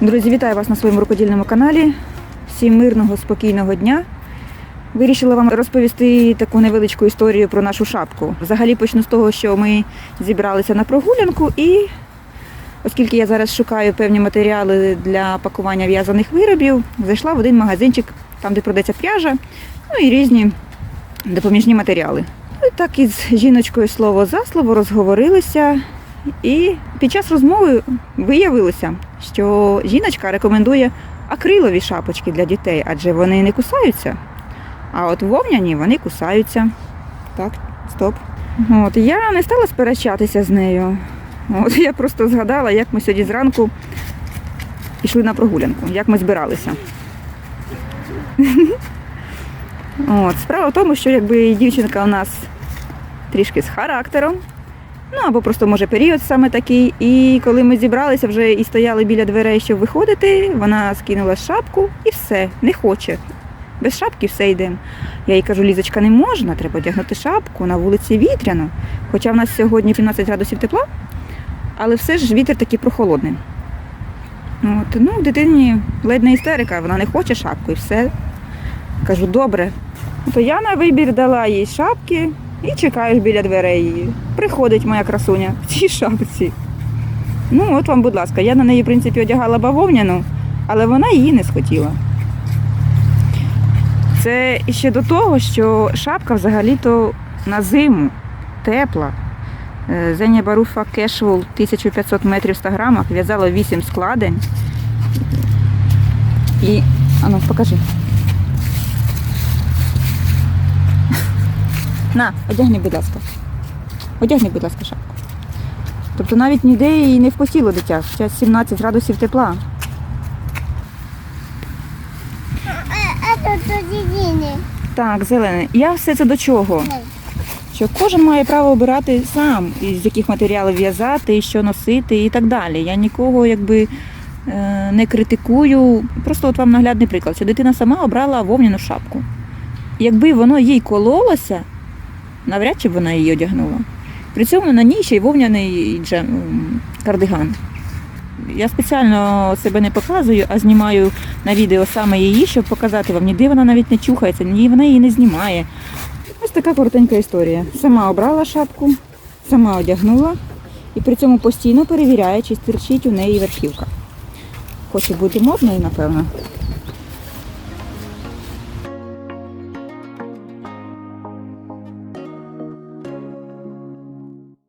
Друзі, вітаю вас на своєму рукодільному каналі. Всім мирного, спокійного дня. Вирішила вам розповісти таку невеличку історію про нашу шапку. Взагалі почну з того, що ми зібралися на прогулянку і, оскільки я зараз шукаю певні матеріали для пакування в'язаних виробів, зайшла в один магазинчик, там, де продається пряжа, ну і різні допоміжні матеріали. Ну, І так із жіночкою слово за слово розговорилися. І під час розмови виявилося, що жіночка рекомендує акрилові шапочки для дітей, адже вони не кусаються. А от вовняні вони кусаються. Так, стоп. От я не стала сперечатися з нею. От я просто згадала, як ми сьогодні зранку пішли на прогулянку, як ми збиралися. От, справа в тому, що якби дівчинка у нас трішки з характером, ну або просто може період саме такий. І коли ми зібралися вже і стояли біля дверей, щоб виходити, вона скинула шапку і все, не хоче. Без шапки все йдемо. Я їй кажу, Лізочка, не можна, треба одягнути шапку, на вулиці вітряно. Хоча в нас сьогодні 17 градусів тепла, але все ж вітер такий прохолодний. От, ну, в дитині ледь не істерика, вона не хоче шапку і все. Кажу, добре. То я на вибір дала їй шапки і чекаєш біля дверей її. Приходить моя красуня в цій шапці. Ну, от вам, будь ласка, я на неї, в принципі, одягала бавовняну, але вона її не схотіла. Це ще до того, що шапка взагалі-то на зиму тепла. Е, Зеня Баруфа Кешвол 1500 метрів в 100 грамах в'язала 8 складень. І, ану, покажи. На, одягни, будь ласка. Одягни, будь ласка, шапку. Тобто навіть ніде її не впустіло дитя. Зараз 17 градусів тепла. Это то Так, зелене. Я все це до чого? Що кожен має право обирати сам, із яких матеріалів в'язати, і що носити і так далі. Я нікого якби е, не критикую. Просто от вам наглядний приклад, що дитина сама обрала вовняну шапку. Якби воно їй кололося, навряд чи б вона її одягнула. При цьому на ній ще й вовняний джем, кардиган. Я спеціально себе не показую, а знімаю на відео саме її, щоб показати вам, ніде вона навіть не чухається, ні вона її не знімає. Ось така коротенька історія. Сама обрала шапку, сама одягнула і при цьому постійно перевіряє, чи стирчить у неї верхівка. Хоче бути модною, напевно.